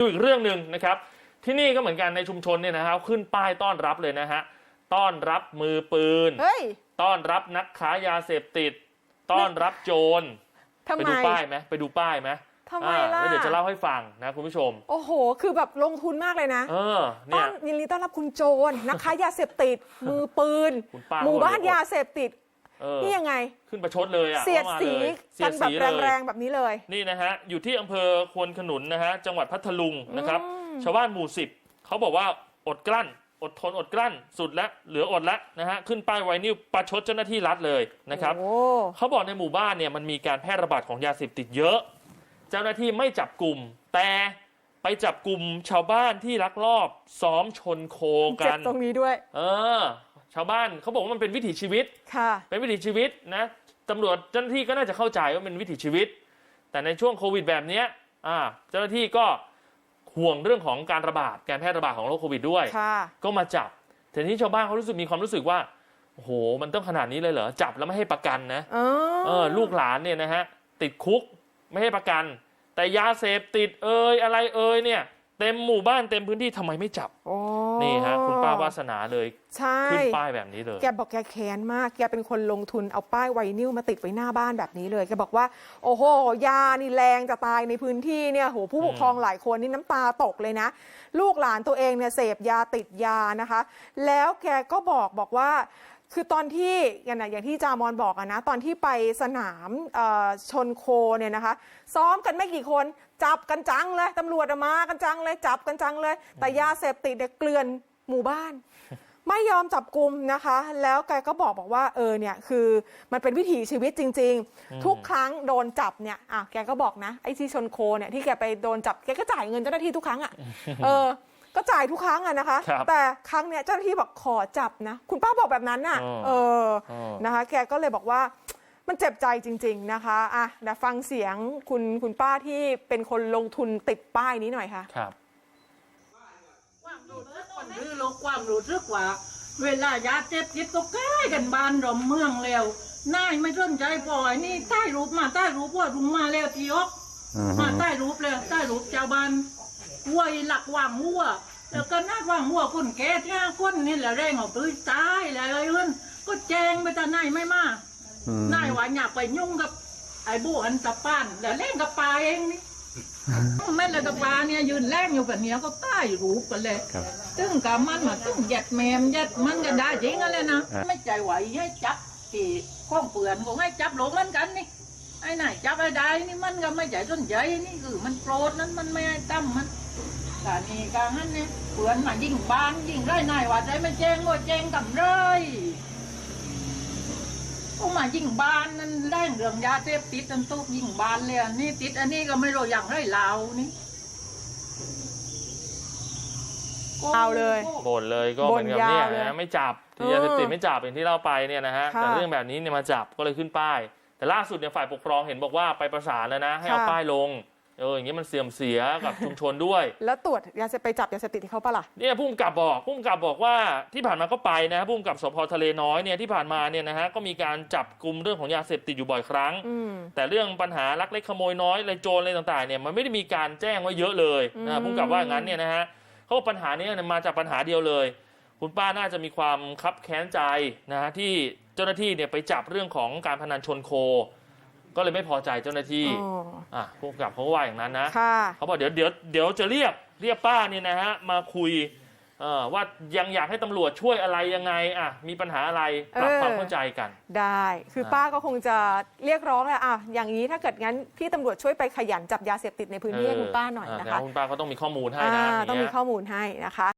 ดูอีกเรื่องหนึ่งนะครับ ที่นี่ก็เหมือนกันในชุมชนเนี่ยนะครับ ขึ้นป้ายต้อนรับเลยนะฮะต้อนรับมือปืน เฮ้ย ต้อนรับนักค้ายาเสพติด ต้อนรับโจรทำไปไมดูป้ายไหมไปดูป้ายไหมทำไมอ่าล่ะแล้วเดี๋ยวจะเล่าให้ฟังนะคุณผู้ชม โอ้โห คือแบบลงทุนมากเลยนะเออต้เนี่อย นยินดีต้อนรับคุณโจรนะคะยาเสพติด มือปืน คุณป้าหมู่บ้านเขาบอก ยาเสพติด เออ นี่ยังไง ขึ้นประชดเลยอะเสียดข้ามาสีเลยเสีกัยนดแบบสีเลยแรงๆแบบนี้เลย นี่นะฮะ อยู่ที่อำเภอควนขนุนนะฮะ จังหวัดพัทลุงนะครับ อืม ชาวบ้านหมู่สิบเขาบอกว่าอดกลั้น อดทนอดกลั้น สุดแล้วเหลืออดแล้วนะฮะ ขึ้นป้ายไวนิวประชดเจ้าหน้าที่รัฐเลยนะครับ โอ้เขาบอกในหมู่บ้านเนี่ยมันมีการแพร่ระบาดของยาเสพติดเยอะ เจ้าหน้าที่ไม่จับกลุ่ม แต่ไปจับกลุ่มชาวบ้านที่ลักลอบ ซ้อมชนโคเจ็กับนตรงนี้ด้วย เออ ชาวบ้านเขาบอกว่ามันเป็นวิถีชีวิต ค่ะเป็นวิถีชีวิตนะตำรวจเจ้าหน้าที่ก็น่าจะเข้าใจว่าเป็นวิถีชีวิต แต่ในช่วงโควิดแบบเนี้ยอ่าเจ้าหน้าที่ก็ห่วงเรื่องของการระบาดการแพร่ระบาดของโรคโควิดด้วย ค่ะก็มาจับแต่ที่ชาวบ้านเขารู้สึกมีความรู้สึกว่าโอ้โหมันต้องขนาดนี้เลยเหรอจับแล้วไม่ให้ประกันนะอ๋อเออลูกหลานเนี่ยนะฮะติดคุกไม่ให้ประกัน แต่ยาเสพติดเอ่ยอะไรเอ่ยเนี่ย เต็มหมู่บ้านเต็มพื้นที่ทำไมไม่จับ โอ้ นี่ฮะคุณป้าวาสนาเลยใช่ขึ้นป้ายแบบนี้เลย แกบอกแกแค้นมาก แกเป็นคนลงทุนเอาป้ายไวนิลมาติดไว้หน้าบ้านแบบนี้เลย แกบอกว่า โอ้โห ยานี่แรงจะตายในพื้นที่เนี่ยโหผู้ปกครองหลายคนนี่น้ำตาตกเลยนะ ลูกหลานตัวเองเนี่ยเสพยาติดยานะคะ แล้วแกก็บอกบอกว่า คือตอนที่อย่างนะอย่างที่จามอนบอกอะนะตอนที่ไปสนามเอ่อชนโคเนี่ยนะคะ ซ้อมกันไม่กี่คนจับกันจังเลยตำรวจอะมากันจังเลยจับกันจังเลย แต่ยาเสพติดเนี่ยเกลื่อนหมู่บ้าน ไม่ยอมจับกลุ่มนะคะ แล้วแกก็บอกบอกว่าเออเนี่ยคือมันเป็นวิถีชีวิตจริงอืมๆทุกครั้งโดนจับเนี่ยอะแกก็บอกนะไอ้ที่ชนโคเนี่ยที่แกไปโดนจับแกก็จ่ายเงินเจ้าหน้าที่ทุกครั้งอะเออ ก็จ่ายทุกครั้งอะนะคะ ครับแต่ครั้งเนี้ยเจ้าหน้าที่บอกขอจับนะ คุณป้าบอกแบบนั้นน่ะ อ๋อเอออ๋อนะคะ แกก็เลยบอกว่ามันเจ็บใจจริง ๆนะคะอะเดี๋ยวฟังเสียงคุณคุณป้าที่เป็นคนลงทุนติดป้ายนี้หน่อยค่ะ ครับ ความรู้สึกคนรื้อโลกความรู้สึกว่า เวลายาเจ็บจิตก็ใกล้กันบ้านเราเมืองแล้วนายไม่สนใจปล่อยนี่ใต้รูปมาใต้รูปว่ารุงมาแล้วทีออกมาใต้รูปเลยใต้รูปชาวบ้าน วัยหลักว่างหัวแล้วก็นาดว่างหัวคนแก่ที่ห้าคนนี่แหละแรงออกตื้อตายแล้วไอ้เอิ้นก็แจงไปแต่นายไม่มานายว่าอยากไปยุ่งกับ ไอ้บูอันตะป้านแล้วเล่นกับปลาเองนี่แม่นแล้วกับปลาเนี่ยยืนแรงอยู่แบบเนี้ยก็ใต้รูปกันเลย ครับ ตึ้งกับมันมาตึ้งยัดแมมยัดมันก็ได้จริงอะไรนะอะ ไม่ใจไหวให้จับที่ข้องเปลือนก็ให้จับหลงมันกันนี่ไอ้ไหนจับไอ้ใดนี่มันก็ไม่ใจสนใจนี่คือมันโกรธนั้นมันไม่ให้ตั้มมัน กานี่กาหันนี่เปลือนมายิงบางยิงไรนายว่าใจมันแจ้งว่าแจ้งกับเลยก็มายิงบานนั่นแรงเรื่องยาเสพติดนั่นตุกยิงบานเลยอันนี่ติดอันนี้ก็ไม่รู้อย่างไรลาวนี่เอาเลย บ่นเลยก็เหมือนกับเนี่ยบ่นยาวเลยนะไม่จับที่เออยาเสพติดไม่จับอย่างที่เล่าไปเนี่ยนะฮะค่ะแต่เรื่องแบบนี้เนี่ยมาจับก็เลยขึ้นป้าย แต่ล่าสุดเนี่ยฝ่ายปกครองเห็นบอกว่าไปประสานแล้วนะ ให้เอาค่ะป้ายลง เอออย่างนี้มันเสื่อมเสียกับชุมชนด้วย แล้วตรวจยาเสพไปจับยาเสพติดให้เขาปะล่ะเนี่ยผู้กำกับบอกผู้กำกับบอกว่าที่ผ่านมาก็ไปนะผู้กำกับสพทะเลน้อยเนี่ยที่ผ่านมาเนี่ยนะฮะก็มีการจับกลุ่มเรื่องของยาเสพติดอยู่บ่อยครั้งอืมแต่เรื่องปัญหาลักเล็กขโมยน้อยอะไรโจรอะไรต่างๆเนี่ยมันไม่ได้มีการแจ้งไว้เยอะเลยอืนะมผู้กำกับว่าอย่างนั้นเนี่ยนะฮะเขาบอกปัญหานี้เนี่ยมาจากปัญหาเดียวเลย คุณป้าน่าจะมีความคับแค้นใจนะฮะที่เจ้าหน้าที่เนี่ยไปจับเรื่องของการพนันชนโค ก็เลยไม่พอใจเจ้าหน้าที่อ๋ออะผู้กำกับเขาก็ว่าอย่างนั้นนะค่ะเขาบอกเดี๋ยวเดี๋ยวเดี๋ยวจะเรียกเรียกป้าเนี่ยนะฮะมาคุยเอ่อว่ายังอยากให้ตำรวจช่วยอะไรยังไงอะมีปัญหาอะไรปรับเออความเข้าใจกัน ได้คืออ่าป้าก็คงจะเรียกร้องแหละอะอย่างนี้ถ้าเกิดงั้นพี่ตำรวจช่วยไปขยันจับยาเสพติดในพื้นที่ให้คุณป้าหน่อยเดี๋นะยวคะคุณป้าก็ต้องมีข้อมูลให้นะอ่าย่าต้องเยมีข้อมูลให้นะคะ